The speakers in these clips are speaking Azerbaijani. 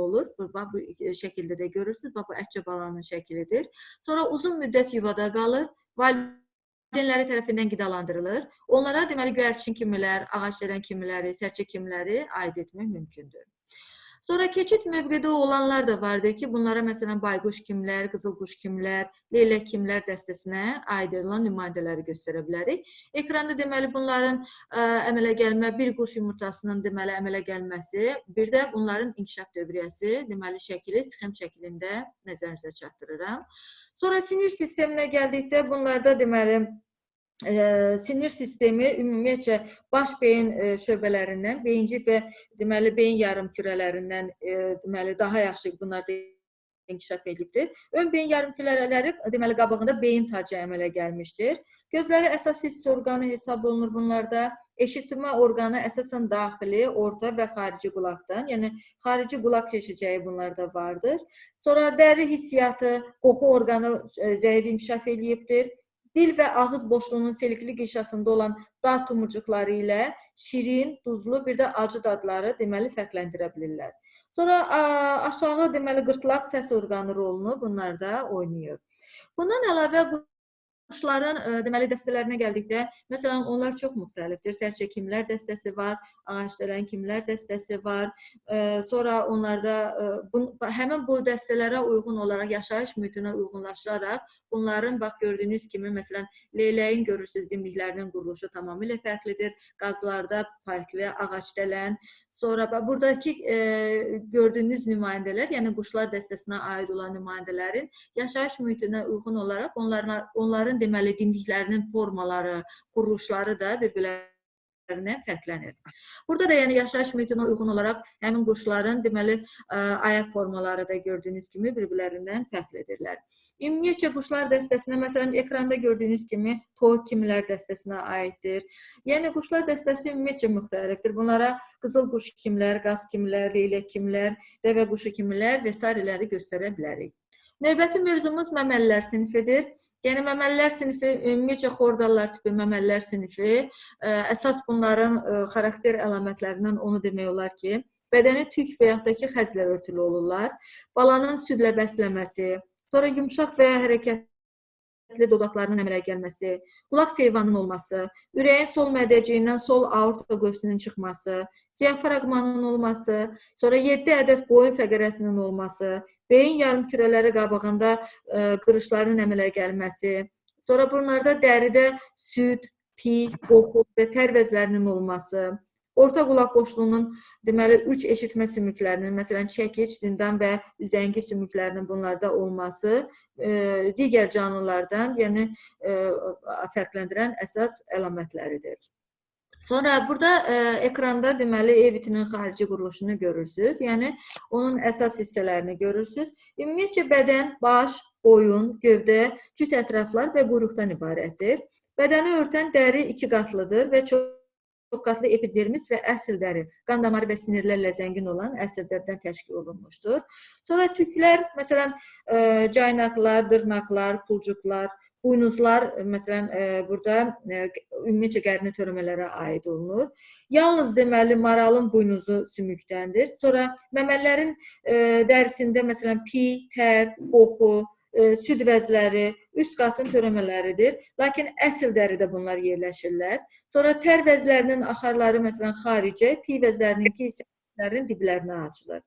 olur. Bu, bax, bu şəkildə də görürsüz. Bax, bu ətçə balanın şəklidir. Sonra uzun müddət yuvada qalır. Valideynləri tərəfindən qidalandırılır. Onlara deməli göyərçin kimilər, ağacdələn kimləri, sərçə kimləri aid etmək mümkündür. Sonra keçid mövqedə olanlar da vardır ki, bunlara məsələn bayquş kimlər, qızılquş kimlər, leylək kimlər dəstəsinə aid olan nümayəndələri göstərə bilərik. Ekranda deməli bunların ə, əmələ gəlmə, bir quş yumurtasının deməli əmələ gəlməsi, bir də bunların inkişaf dövriyyəsi, deməli şəkili sxem şəklində nəzərinizə çatdırıram. Sonra sinir sisteminə gəldikdə bunlarda deməli sinir sistemi ümumiyyətcə baş beyin e, şöbələrindən, beyincik və deməli beyin yarımkürələrindən e, deməli daha yaxşı bunlarda inkişaf edibdir. Ön beyin yarımkürələri deməli qabığında beyin tacı əmələ gəlmişdir. Gözləri əsas hiss orqanı hesab olunur bunlarda. Eşitmə orqanı əsasən daxili, orta və xarici qulaqdan, yəni xarici qulaq keşəcəyi bunlarda vardır. Sonra dəri hissiyatı, qoxu orqanı e, zəif inkişaf edibdir. Dil və ağız boşluğunun selikli qişasında olan dad tumurcuqları ilə şirin, duzlu, bir də acı dadları deməli fərqləndirə bilirlər. Sonra ə, aşağı deməli qırtlaq səs orqanı rolunu bunlarda oynayır. Bundan əlavə Quşların ə, deməli dəstələrinə gəldikdə, məsələn, onlar çox müxtəlifdir. Sərçə kimlər dəstəsi var, ağacdələn kimlər dəstəsi var. Ə, sonra onlarda ə, bu, həmin bu dəstələrə uyğun olaraq yaşayış mühitinə uyğunlaşaraq bunların bax gördüyünüz kimi məsələn leyləyin görürsüz dimdiklərinin quruluşu tamamilə fərqlidir. Qazlarda fərqli, ağacdələn. Sonra buradakı ə, gördüyünüz nümayəndələr, yəni quşlar dəstəsinə aid olan nümayəndələrin yaşayış mühitinə uyğun olaraq onların onların deməli dimdiklərinin formaları, quruluşları da bir-birlərindən fərqlənir. Burada da yəni yaşayış mühitinə uyğun olaraq həmin quşların deməli ayaq formaları da gördüyünüz kimi bir-birlərindən fərqlidirlər. Ümumiyyətcə quşlar dəstəsinə məsələn ekranda gördüyünüz kimi toyuq kimlər dəstəsinə aiddir. Yəni quşlar dəstəsi ümumiyyətcə müxtəlifdir. Bunlara qızıl quş kimlər, qaz kimlər, leylək kimlər, dəvə quşu kimlər və sairələri göstərə bilərik. Növbəti mövzumuz məməlilər sinfidir. Yəni məməlilər sinfi ümumiyyətcə xordallar tipi məməlilər sinfi ə, əsas bunların ə, xarakter əlamətlərindən onu demək olar ki, bədəni tük və yaxud da ki xəzlə örtülü olurlar. Balanın südlə bəsləməsi, sonra yumşaq və hərəkətli dodaqlarının əmələ gəlməsi, qulaq seyvanının olması, ürəyin sol mədəciyindən sol aorta qövsünün çıxması, diafraqmanın olması, sonra 7 ədəd boyun fəqərəsinin olması, beyin yarımkürələri qabığında e, qırışların əmələ gəlməsi, sonra bunlarda dəridə süd, piy, qoxu və tər vəzlərinin olması, orta qulaq boşluğunun deməli 3 eşitmə sümüklərinin, məsələn, çəkic, zindan və üzəngi sümüklərinin bunlarda olması e, digər canlılardan, yəni e, fərqləndirən əsas əlamətləridir. Sonra burada e, ekranda deməli ev itinin xarici quruluşunu görürsüz. Yəni onun əsas hissələrini görürsüz. Ümumiyyətcə bədən, baş, boyun, gövdə, cüt ətraflar və quyruqdan ibarətdir. Bədəni örtən dəri iki qatlıdır və çox çox qatlı epidermis və əsl dəri, qan damarı və sinirlərlə zəngin olan əsl dəridən təşkil olunmuşdur. Sonra tüklər, məsələn, e, caynaqlar, dırnaqlar, pulcuqlar, buynuzlar məsələn e, burada e, ümumiyyətcə qərini törəmələrə aid olunur. Yalnız deməli maralın buynuzu sümükdəndir. Sonra məməllərin e, dərisində məsələn piy, tər, qoxu, e, süd vəzləri, üst qatın törəmələridir. Lakin əsl dəridə bunlar yerləşirlər. Sonra tər vəzlərinin axarları məsələn xaricə, piy vəzlərinin isə diblərinə açılır.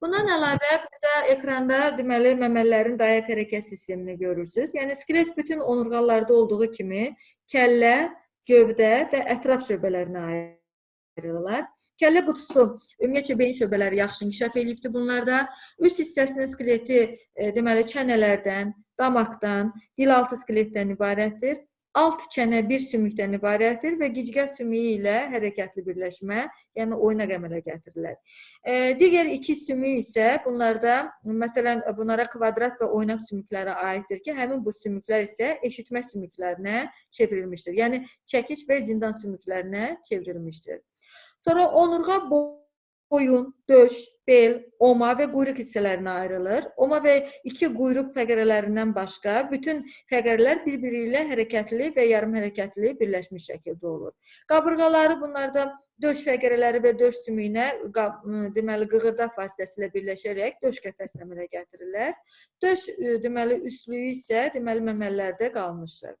Bundan əlavə burada ekranda deməli məməllərin dayaq hərəkət sistemini görürsüz. Yəni skelet bütün onurğalarda olduğu kimi kəllə, gövdə və ətraf şöbələrinə ayrılırlar. Kəllə qutusu ümumiyyətcə beyin şöbələri yaxşı inkişaf edibdir bunlarda. Üst hissəsinin skeleti e, deməli çənələrdən, damaqdan, dilaltı skeletdən ibarətdir. Alt çənə bir sümükdən ibarətdir və gicgər sümüyü ilə hərəkətli birləşmə, yəni oynaq əmələ gətirirlər. E, digər iki sümük isə bunlarda, məsələn, bunlara kvadrat və oynaq sümükləri aiddir ki, həmin bu sümüklər isə eşitmə sümüklərinə çevrilmişdir. Yəni çəkic və zindan sümüklərinə çevrilmişdir. Sonra onurğa boyu boyun, döş, bel, oma və quyruq hissələrinə ayrılır. Oma və iki quyruq fəqərələrindən başqa bütün fəqərələr bir-biri ilə hərəkətli və yarım hərəkətli birləşmiş şəkildə olur. Qabırğaları bunlarda döş fəqərələri və döş sümüyünə deməli qığırdaq vasitəsilə birləşərək döş qəfəsinə əmələ gətirirlər. Döş deməli üstlüyü isə deməli məməlilərdə qalmışdır.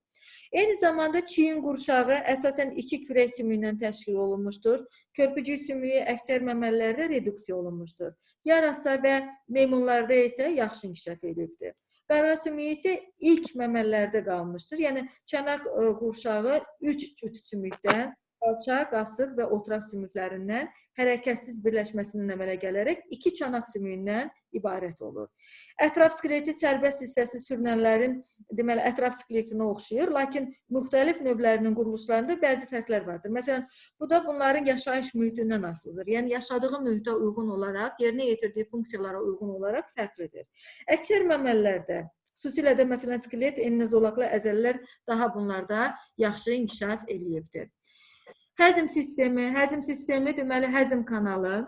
Eyni zamanda çiyin qurşağı əsasən iki kürək sümüyündən təşkil olunmuşdur. Körpücük sümüyü əksər məməlilərdə reduksiya olunmuşdur. Yarasa və meymunlarda isə yaxşı inkişaf edibdir. Qara sümüyü isə ilk məməlilərdə qalmışdır. Yəni çanaq qurşağı 3 cüt sümükdən qalça, qasıq və oturaq sümüklərindən hərəkətsiz birləşməsindən əmələ gələrək iki çanaq sümüyündən ibarət olur. Ətraf skeleti sərbəst hissəsi sürünənlərin deməli ətraf skeletinə oxşayır, lakin müxtəlif növlərinin quruluşlarında bəzi fərqlər vardır. Məsələn, bu da bunların yaşayış mühitindən asılıdır. Yəni yaşadığı mühitə uyğun olaraq, yerinə yetirdiyi funksiyalara uyğun olaraq fərqlidir. Əksər məməlilərdə Xüsusilə də məsələn skelet, enli zolaqlı əzələlər daha bunlarda yaxşı inkişaf eləyibdir. Həzm sistemi, həzm sistemi deməli həzm kanalı,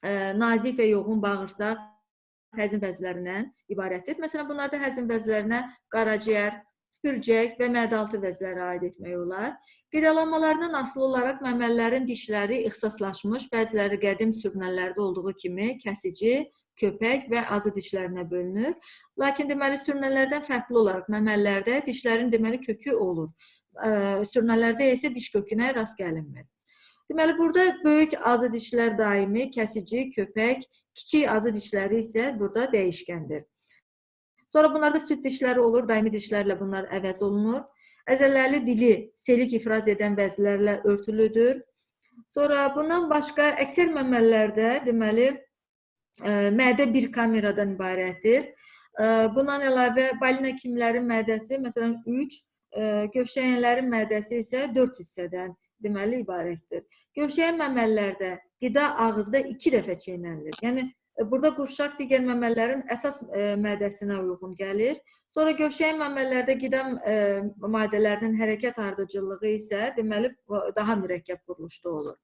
ə, nazik və yoğun bağırsaq həzm vəzlərindən ibarətdir. Məsələn, bunlarda həzm vəzlərinə qaraciyər, tüpürcək və mədaltı vəzləri aid etmək olar. Qidalanmalarından asılı olaraq məməlilərin dişləri ixtisaslaşmış, bəziləri qədim sürünənlərdə olduğu kimi kəsici, köpək və azı dişlərinə bölünür. Lakin deməli sürünənlərdən fərqli olaraq məməlilərdə dişlərin deməli kökü olur sürünələrdə isə diş kökünə rast gəlinmir. Deməli, burada böyük azı dişlər daimi, kəsici, köpək, kiçik azı dişləri isə burada dəyişkəndir. Sonra bunlarda süd dişləri olur, daimi dişlərlə bunlar əvəz olunur. Əzələli dili selik ifraz edən vəzlərlə örtülüdür. Sonra bundan başqa əksər məməlilərdə deməli mədə bir kameradan ibarətdir. Bundan əlavə balina kimlərin mədəsi məsələn 3 Gövşəyənlərin mədəsi isə 4 hissədən deməli ibarətdir. Gövşəyən məməlilərdə qida ağızda 2 dəfə çeynənilir. Yəni burada qurşaq digər məməlilərin əsas mədəsinə uyğun gəlir. Sonra gövşəyən məməlilərdə qida maddələrinin hərəkət ardıcıllığı isə deməli daha mürəkkəb quruluşda olur.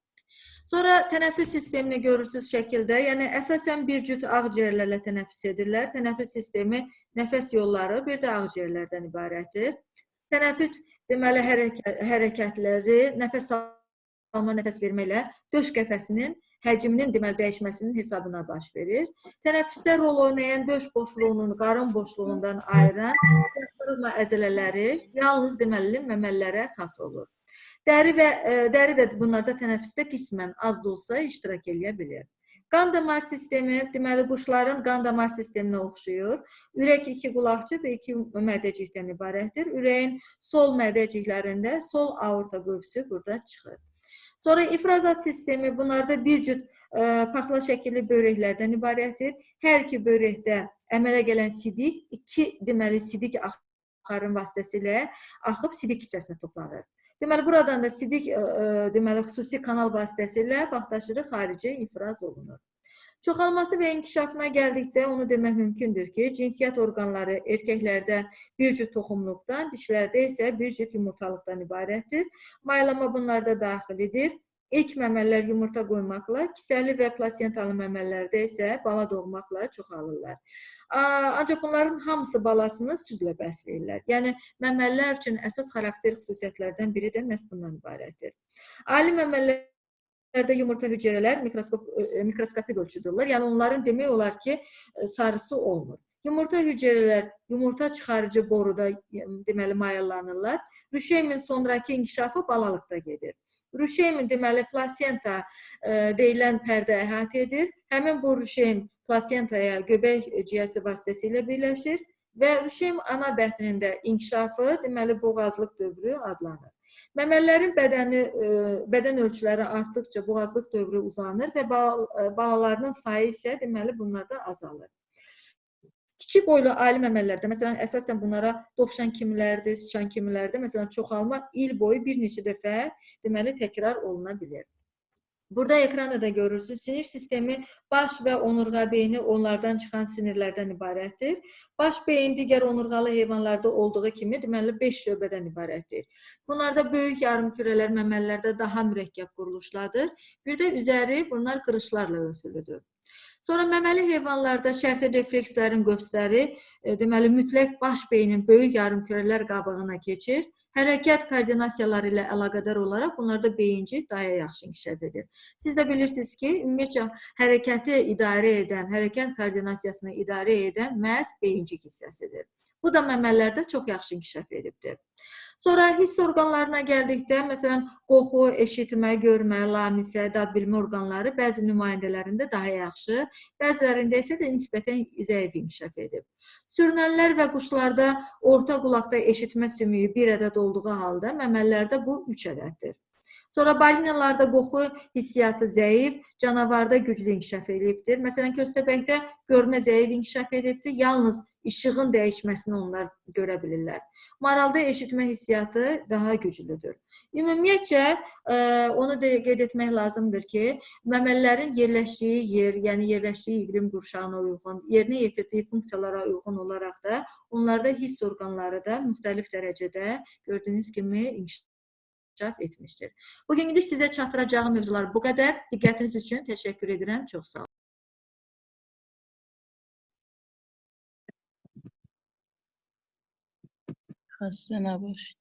Sonra tənəffüs sistemini görürsüz şəkildə, yəni əsasən bir cüt ağciyərlərlə tənəffüs edirlər. Tənəffüs sistemi nəfəs yolları, bir də ağciyərlərdən ibarətdir. Tənəffüs deməli hərəkət, hərəkətləri nəfəs alma, nəfəs vermə ilə döş qəfəsinin həcminin deməli dəyişməsinin hesabına baş verir. Tənəffüsdə rol oynayan döş boşluğunun qarın boşluğundan ayıran yatırılma əzələləri yalnız deməli məməlilərə xas olur. Dəri və ə, e, dəri də bunlarda tənəffüsdə qismən az da olsa iştirak edə bilər. Qan damar sistemi, deməli quşların qan damar sisteminə oxşuyur. Ürək iki qulaqçı və iki mədəcikdən ibarətdir. Ürəyin sol mədəciklərində sol aorta qövsü burada çıxır. Sonra ifrazat sistemi bunlarda bir cüt ə, e, paxla şəkilli börəklərdən ibarətdir. Hər iki börəkdə əmələ gələn sidik iki deməli sidik axarın vasitəsilə axıb sidik hissəsinə toplanır. Deməli, buradan da sidik ə, ə, deməli, xüsusi kanal vasitəsilə vaxtaşırı xarici ifraz olunur. Çoxalması və inkişafına gəldikdə onu demək mümkündür ki, cinsiyyət orqanları erkəklərdə bir cüt toxumluqdan, dişlərdə isə bir cüt yumurtalıqdan ibarətdir. Maylama bunlarda daxilidir. İlk məməllər yumurta qoymaqla, kisəli və plasentalı məməllərdə isə bala doğmaqla çoxalırlar. Ancaq bunların hamısı balasını südlə bəsləyirlər. Yəni məməlilər üçün əsas xarakter xüsusiyyətlərdən biri də məhz bundan ibarətdir. Ali məməllərdə yumurta hüceyrələr mikroskop mikroskopik ölçüdürlər. Yəni onların demək olar ki, sarısı olmur. Yumurta hüceyrələr yumurta çıxarıcı boruda deməli mayallanırlar. Rüşeymin sonrakı inkişafı balalıqda gedir. Rüşeymin deməli plasenta e, deyilən pərdə əhatə edir. Həmin bu rüşeym plasentaya göbək ciyəsi vasitəsilə birləşir və rüşeym ana bətnində inkişafı deməli boğazlıq dövrü adlanır. Məməlilərin bədəni e, bədən ölçüləri artdıkca boğazlıq dövrü uzanır və e, balalarının sayı isə deməli bunlarda azalır. Kiçik boylu ali məməlilərdə, məsələn, əsasən bunlara dovşan kimilərdir, sıçan kimilərdir, məsələn, çoxalma il boyu bir neçə dəfə deməli təkrar oluna bilər. Burada ekranda da görürsünüz. Sinir sistemi baş və onurğa beyni onlardan çıxan sinirlərdən ibarətdir. Baş beyin digər onurğalı heyvanlarda olduğu kimi deməli 5 şöbədən ibarətdir. Bunlarda böyük yarımkürələr məməlilərdə daha mürəkkəb quruluşlardır. Bir də üzəri bunlar qırışlarla örtülüdür. Sonra məməli heyvanlarda şərti reflekslərin qövsləri e, deməli mütləq baş beynin böyük yarımkürələr qabığına keçir. Hərəkət koordinasiyaları ilə əlaqədar olaraq bunlarda beyincik daha yaxşı inkişaf edir. Siz də bilirsiniz ki, ümumiyyətcə hərəkəti idarə edən, hərəkət koordinasiyasını idarə edən məhz beyincik hissəsidir. Bu da məməlilərdə çox yaxşı inkişaf edibdir. Sonra hiss orqanlarına gəldikdə, məsələn, qoxu, eşitmə, görmə, lamisə, dad bilmə orqanları bəzi nümayəndələrində daha yaxşı, bəzilərində isə də nisbətən zəif inkişaf edib. Sürünənlər və quşlarda orta qulaqda eşitmə sümüyü bir ədəd olduğu halda məməlilərdə bu 3 ədəddir. Sonra balinalarda qoxu hissiyatı zəif, canavarda güclü inkişaf edibdir. Məsələn, köstəbəkdə görmə zəif inkişaf edibdir. Yalnız işığın dəyişməsini onlar görə bilirlər. Maralda eşitmə hissiyatı daha güclüdür. Ümumiyyətcə, ə, onu da qeyd etmək lazımdır ki, məməlilərin yerləşdiyi yer, yəni yerləşdiyi iqlim qurşağına uyğun, yerinə yetirdiyi funksiyalara uyğun olaraq da onlarda hiss orqanları da müxtəlif dərəcədə gördüyünüz kimi inkişaf etmişdir. Bugünlük sizə çatdıracağım mövzular bu qədər. Diqqətiniz üçün təşəkkür edirəm. Çox sağ olun. خسته نباش